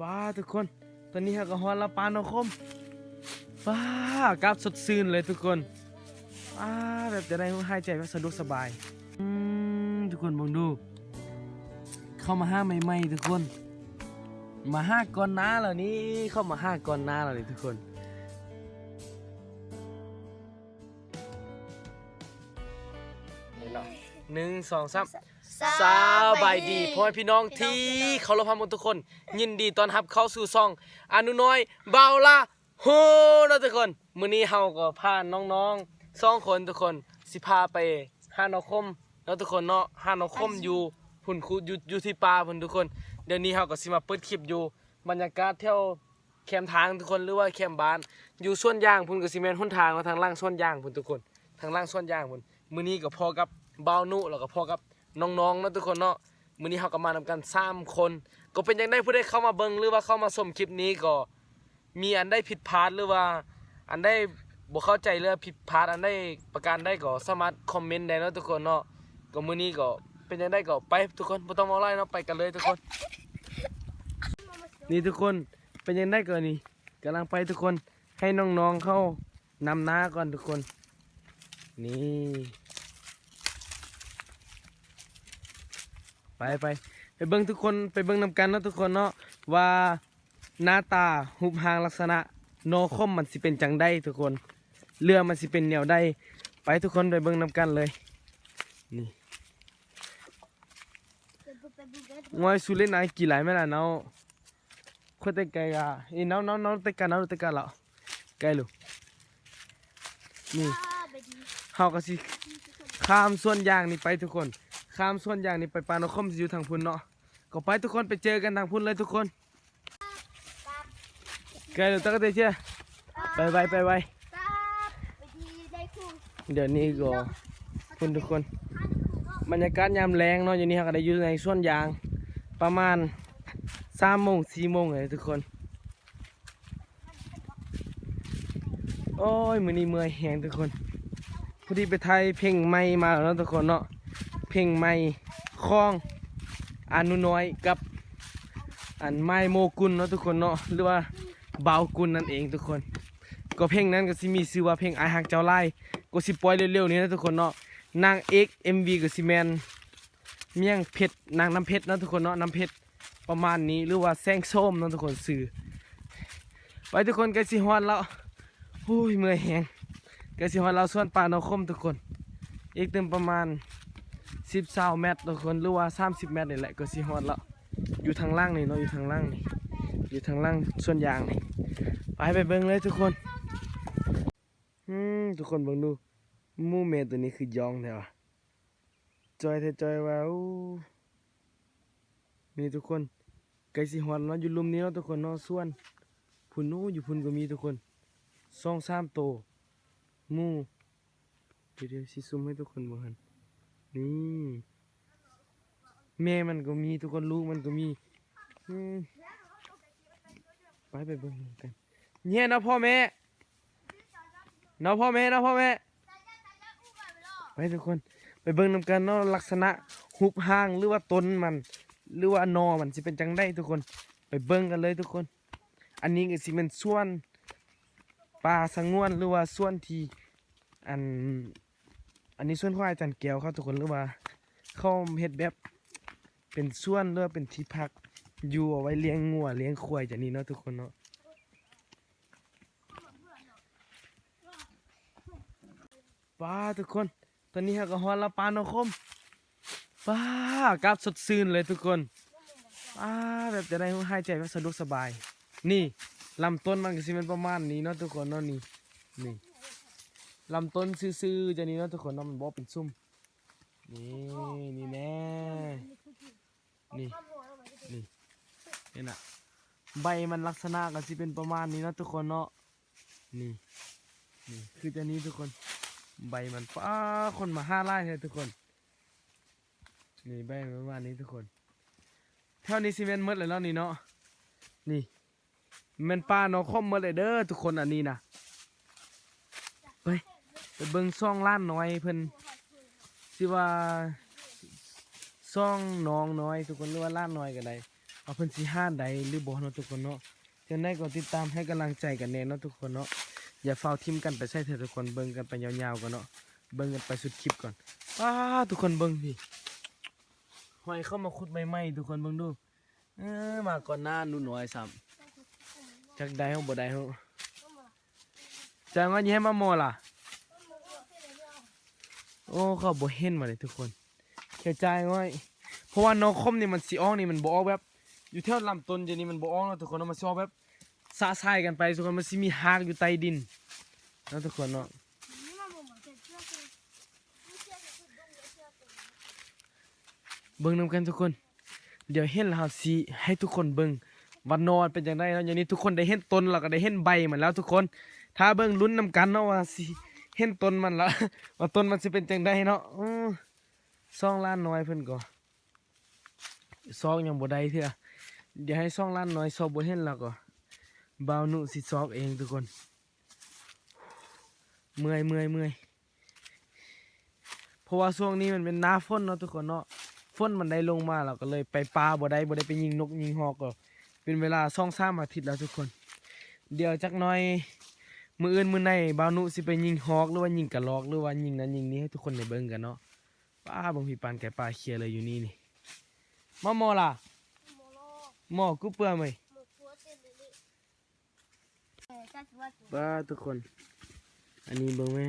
ป้าทุกคน ตอนนี้เราก็ฮอนละปานอคมป้ากราบสดชื่นเลยทุกคนป้าแบบจะได้หายใจแบบสะดวกสบายอืมทุกคนมองดู เข้ามาห้าใหม่ๆทุกคน มาห้าก่อนหน้าเหล่านี้เข้ามาห้าก่อนหน้าเหล่านี้ทุกคนหนึ่งสองสาม สบายดีพ่อแม่พี่น้องที่เคารพพักทุกคน ยินดีต้อนรับเข้าสู่ซ่อง อนุน้อยเบาละโฮนะทุกคนมื้อนี้เฮาก็พาน้องๆสองคนทุกคนสิพาไปหาน้องคมเนาะทุกคนเนาะหาน้องคมอยู่พุ่นคุอยู่อยู่ที่ป่าพุ่นทุกคน เดี๋ยวนี้เฮาก็สิมาเปิดคลิปอยู่บรรยากาศเที่ยวแคมป์ทางทุกคนหรือว่าแคมป์บ้าน อยู่ส่วนยางพุ่นก็สิแม่นหนทางมาทางล่างส่วนยางพุ่นทุกคน ทางล่างส่วนยางพุ่นมื้อนี้ก็พอกับบ่าวนุแล้วก็พอกับ น้องๆเนาะทุกคนเนาะมื้อนี้เฮาก็มานำกันสามคน ก็เป็นจังได๋ผู้ใดเข้ามาเบิ่งหรือว่าเข้ามาชมคลิปนี้ก็ มีอันได้ผิดพลาดหรือว่า อันได้บ่เข้าใจหรือผิดพลาดอันได้ประการได้ก็สามารถคอมเมนต์ได้เนาะทุกคนเนาะก็มื้อนี้ก็เป็นจังได๋ก็ไปทุกคนบ่ต้องมาไล่เนาะไปกันเลยทุกคน นี่ทุกคนเป็นยังไงก่อนนี่กำลังไปทุกคนให้น้องๆเข้านำหน้าก่อนทุกคน นี่ ไปไปไปเบิ้งทุกคนไปเบิ้งนำกันเนาะทุกคนเนาะว่าหน้าตาหุบหางลักษณะโนคมมันสิเป็นจังได้ทุกคน เรือมันสิเป็นแนวได้ไปทุกคนไปเบิ้งนำกันเลยนี่งอยสุเล่นนายกี่หลายไหมล่ะเนาะ Khuất cái à, ý nó nó nó tất cả nó tất cả lọ, cái luôn. นี่เฮาก็สิข้ามส่วนยางนี่ไปทุกคน ข้ามส่วนยางนี่ไปปานคมสิอยู่ทางพุ่นเนาะก็ไปทุกคนไปเจอกันทางพุ่นเลยทุกคนไกลเลยตักเตเชียไปไปไปไปเดี๋ยวนี้ก็พุ่นทุกคน บรรยากาศยามแรงเนาะอยู่นี่เฮาก็ได้อยู่ในส่วนยางประมาณสามโมงสี่โมงเลยทุกคน โอ้ยมือนี้เมื่อยแหงทุกคนพอดีไปไทยเพลงใหม่มาแล้วเนาะทุกคนเนาะ เพลงใหม่คลองอานุน้อยกับอันไม้โมกุลเนาะทุกคนเนาะหรือว่าเบากุลนั่นเองทุกคน ก็เพลงนั้นก็สิมีชื่อว่าเพลงไอฮักเจ้าไล่ก็สิปล่อยเร็วๆนี้นะทุกคนเนาะนางเอก MV ก็สิแมนเมี่ยงเพชรนางน้ำเพชรนะทุกคนเนาะน้ำเพชรประมาณนี้หรือว่าแซงส้มนะทุกคนสื่อไปทุกคนกล้สิฮอนแล้วโอ้ยเมื่อยแหงกล้สิฮอนเราส่วนป่าเนาคมทุกคน อีกเต็มประมาณ 10 20เมตรทุกคนหรือว่า30เมตรนี่แหละก็สิฮอนแล้วอยู่ทางล่างนี่เนาะอยู่ทางล่างนี่อยู่ทางล่างส่วนยางนี่ไปไปเบิ่งเลยทุกคนอืมทุกคนเบิ่งดูมูเมตัวนี้คือยองแท้ว่ะจอยแท้จอยว่าอู้นี่ทุกคนไก่สีหอนเนาะอยู่ลุมนี้เนาะทุกคนเนาะส่วนพุ่นนู้อยู่พุ่นก็มีทุกคนสองสามโตมูเดี๋ยวเดี๋ยวสิซุ่มให้ทุกคนเบิ่งหั นี่ แม่มันก็มีทุกคนลูกมันก็มีมไปไปเบิ่งกันเนี่ยนะพ่อแม่เนาะพ่อแม่เนาะพ่อแม่ไปทุกคน ไปเบิ่งนำกันเนาะลักษณะหุบห้างหรือว่าต้นมัน หรือว่านอมันสิเป็นจังได้ทุกคน ไปเบิ่งกันเลยทุกคน อันนี้ก็สิเป็นส่วนป่าสงวนหรือว่าส่วนที่อัน อันนี้ส่วนของอาจารย์แก้วครับทุกคนหรือว่าเขาเฮ็ดแบบเป็นส่วนหรือว่าเป็นที่พักอยู่เอาไว้เลี้ยงงัวเลี้ยงควายจากนี้เนาะทุกคนเนาะป้าทุกคน ตอนนี้เราก็ฮอนละปานอคมป้ากราบสดชื่นเลยทุกคนป้าแบบจะได้หายใจแบบสะดวกสบาย นี่ลำต้นมันก็สิเป็นประมาณนี้เนาะทุกคนเนาะนี่นี่ ลำต้นซื่อๆจะนี้เนาะทุกคนเนาะมันบอเป็นซุ่ม นี่นี่แน่ นี่ นี่เห็นอะใบมันลักษณะก็สิเป็นประมาณนี้นะทุกคนเนาะ นี่ นี่คือจะนี้ทุกคน ใบมันป้าคนมาห้าไร่เลยทุกคน นี่ใบประมาณนี้ทุกคนเท่านี้ซีเมนต์หมดเลยเนาะนี่เนาะ นี่แมันปลาเนาะคอมหมดเลยเด้อทุกคนอันนี้นะ เบิ่งซ่องล้านน้อยเพิ่นสิว่าซ่องน้องน้อย ทุกคนหรือว่าล้านน้อยก็ได้เอาเพิ่นสิห้านใดหรือบ่เนาะทุกคนเนาะจังไดก็ติดตามให้กำลังใจกันแน่เนาะทุกคนเนาะอย่าเฝ้าทิมกันไปใส่เถอะทุกคนเบิ่งกันไปยาวๆก่อนเนาะเบิ่งกันไปสุดคลิปก่อนว้าทุกคนเบิ่งพี่หอยเข้ามาขุดใหม่ๆทุกคนเบิ่งดูเออมาก่อนหน้าหนูน้อยซ้ำจักได้เฮาบ่ได้เฮาจังว่าสิให้มาโมล่ะ โอ้เขาบ่เห็นมาเลยทุกคนเข้าใจง่อยเพราะว่านกคมนี่มันสิออกนี่มันบ่ออกแบบ อยู่แถวลำต้นจะนี่มันบ่ออกเนาะทุกคนเนามันสิออกแบบสะสายกันไปทุกคนมันสิมีหากอยู่ใต้ดินนะทุกคนเนาะเบิ่งนํกันทุกคน เดี๋ยวเห็นแล้วเราสิให้ทุกคนเบิ่งว่านอนเป็นจังไดเนาะอย่างนี้ทุกคนได้เห็นต้นแล้วก็ได้เห็นใบมันแล้วทุกคน ถ้าเบิ่งลุ้นนํกันเนาะว่าสิ เห็นต้นมันละว่าต้นมันสิเป็นจังไดเนาะอซองล้านน้อยเพิ่นก็ซองยังบ่ได้เทื่อเดี๋ยวให้ซองล้านน้อยซอกบ่เห็นแล้วก็บ่าวนุสิซอกเองทุกคน เมื่อยเมื่อยเมื่อยเพราะว่าช่วงนี้มันเป็นหน้าฝนเนาะทุกคนเนาะฝนมันได้ลงมาแล้วก็เลยไปปลาบ่ได้บ่ได้ไปยิงนกยิงฮอกก็เป็นเวลา2-3อาทิตย์แล้วทุกคน เดี๋ยวจักหน่อย มืออื่นมือในบาวนุสิไปยิงฮอกหรือว่ายิงกระลอกหรือว่ายิงนั้นยิงนี้ให้ทุกคนได้เบิ่งกันเนาะป้าบางพีปานแก่ปลาเคลียร์เลยอยู่นี่นี่มอมอล่ะมอกูเปื่อไหมป้าทุกคน อันนี้เบิ่งไหม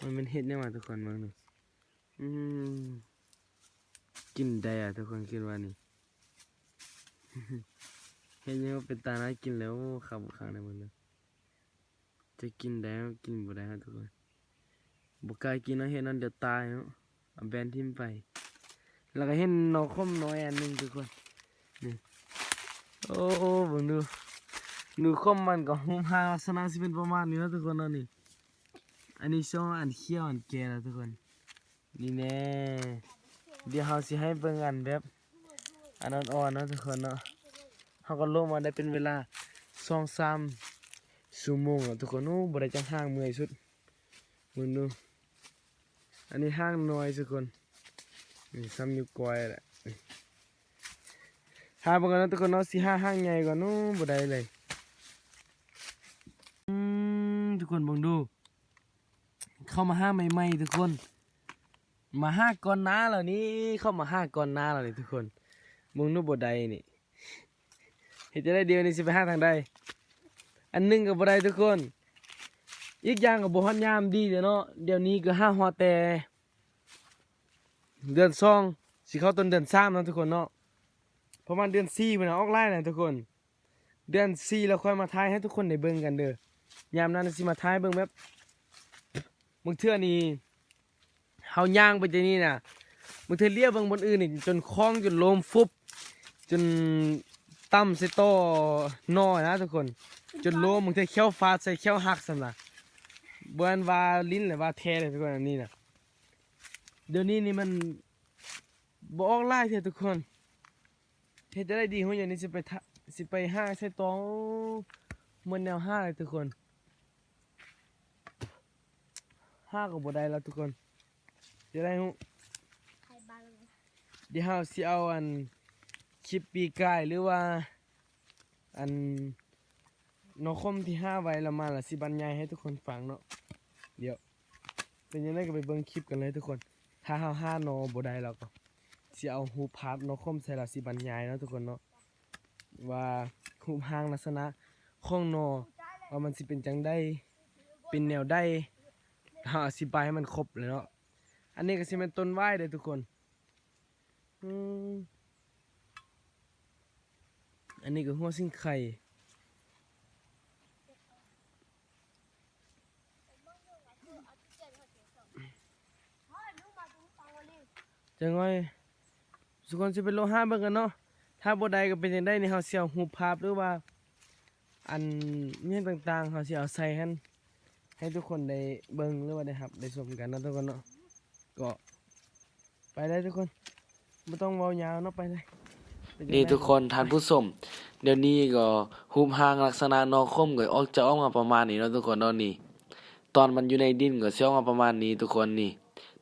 มันเป็นเห็ดเนี่ยมาทุกคนเบิ่งหนึ่งอืมกินได้อะทุกคนคิดว่านี่เห็นยังว่าเป็นตาน่ากินแล้วขับข้างในมันเลย จะกินได้ก็กินบ่ได้ครับทุกคนบ่กล้ากินนะเห็นนั่นเดี๋ยวตายเนาะเอาแบนทิ้มไป แล้วก็เห็นนกคมน้อยอันหนึ่งทุกคนนี่โอ้โอ้เบิ่งดูดูคมมันก็หุ่มหางลักษณะสิเป็นประมาณนี้นะทุกคนเนาะนี่อันนี้ช่วงอันเขี้ยวอันแก่แล้วทุกคนนี่แน่เดี๋ยวเฮาสิให้เบิ่งอันแบบอันอ่อนๆนะทุกคนเนาะเฮาก็ลงมาได้เป็นเวลา2-3ชั่วโม งแล้วทุกคนโอ้บ่ได้จังห้างเมื่อยสุดมึงดูอันนี้ห้างน้อยทุกคนนี่ซ้ำอยู่กอยแหละนี่หาบ่กันทุกคนเนาะสิหาห้างใหญ่กว่านู้นบ่ได้เลยอืมทุกคนเบิ่งดู เข้ามาห้าใหม่ๆทุกคน มาห้าก่อนหน้าแล้วนี่เข้ามาห้าก่อนหน้าแล้วนี่ทุกคนเบิ่งดูบ่ได้นี่เฮ็ดจะได้เดียวนี่สิไปห้าทางใด อันหนึงก็บ่ได้ทุกคน อีกอย่างก็บ่ฮอดยามดีเด้อเนาะเดี๋ยวนี้ก็ห้าฮอดแต่เดือนสองสิเข้าต้นเดือนสามนะทุกคนเนาะประมาณเดือน4พุ่นน่ะออกไลน์น่ะทุกคน เดือน4แล้วค่อยมาทายให้ทุกคนได้เบิ่งกันเด้อยามนั้นสิมาทายเบิ่งแบบบางเทื่อนี่เฮาย่างไปจังนี้น่ะบางเทื่อเลียเบิ่งบนอื่นนี่จนคล้องจนโลมฟุบจนต่ำใส่ต่อนอนะทุกคน จนโลมมึงเทเขี้ยวฟาดใส่เขี้ยวหักสำนะบวนว่าลิ้นหรือว่าแท้เลยทุกคนอันนี้นะเดี๋ยวนี้นี่มันบออกไล่เถอะทุกคนเทจะได้ดีหัวอย่างนี้สิไปสิไปห้าใส่ตองมันแนวห้าเลยทุกคนห้าก็บได้แล้วทุกคนจะได้หูเดี๋ยวเราสิเอาอันคลิปปีกายหรือว่าอัน นกคมที่ห้าไว้ละมาละสิบรรยายให้ทุกคนฟังเนาะเดี๋ยว เป็นยังไงก็ไปเบิ่งคลิปกันเลยทุกคน ถ้าห้าห้านอบได้แล้วก็สิเอาหูพับนกคมใส่ละสิบรรยายนะทุกคนเนาะว่าหูพางลักษณะของนอว่ามันสิเป็นจังได้เป็นแนวได้หาอธิบายให้มันครบเลยเนาะอันนี้ก็สิเป็นต้นไม้เด้อทุกคนอืมอันนี้ก็หัวสิ่งไข่ จังไงสุกคนสิเป็นโลหะเบิ่งกันเนาะถ้าบ่ได้ก็เป็นจังได้นี่เฮาสิเอารูปภาพหรือว่า อันเรื่องต่างๆเฮาสิเอาใส่ให้ให้ทุกคนได้เบิ่งหรือว่าได้รับได้ชมกันเนาะทุกคนเนาะก็ไปได้ทุกคนบ่ต้องเว้ายาวเนาะไปเลยนี่ทุกคนท่านผู้ชมเดี๋ยวนี้ก็หุบหางลักษณะนอคมก็ออกจะออกมาประมาณนี้เนาะทุกคนเนาะนี่ตอนมันอยู่ในดินก็สิออกมาประมาณนี้ทุกคนนี่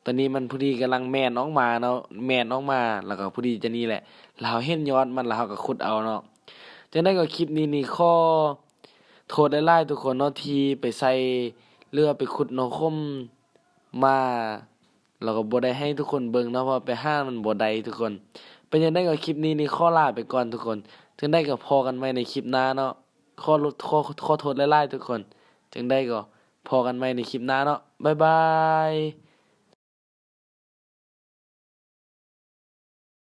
ตอนนี้มันพอดีกำลังแม่นออกมาเนาะแม่นออกมา แล้วก็พอดีจะนี่แหละเราเห็นยอดมันล้วเราก็ขุดเอาเนาะจังได๋ก็คลิปนี้นี่ข้อโทษหลายๆทุกคนเนาะที่ไปใส่เรือไปขุดหนองคมมาแล้วก็บ่ได้ให้ทุกคนเบิ่งเนาะเพราะไปห้ามันบ่ได้ทุกคน เป็นจังได๋ก็คลิปนี้นี่ข้อลาไปก่อนทุกคนจังได๋ก็พอกันใหม่ในคลิปหน้าเนาะข้อลดข้อข้อโทษหลายๆทุกคน จังได๋ก็พอกันใหม่ในคลิปหน้าเนาะบ๊ายบาย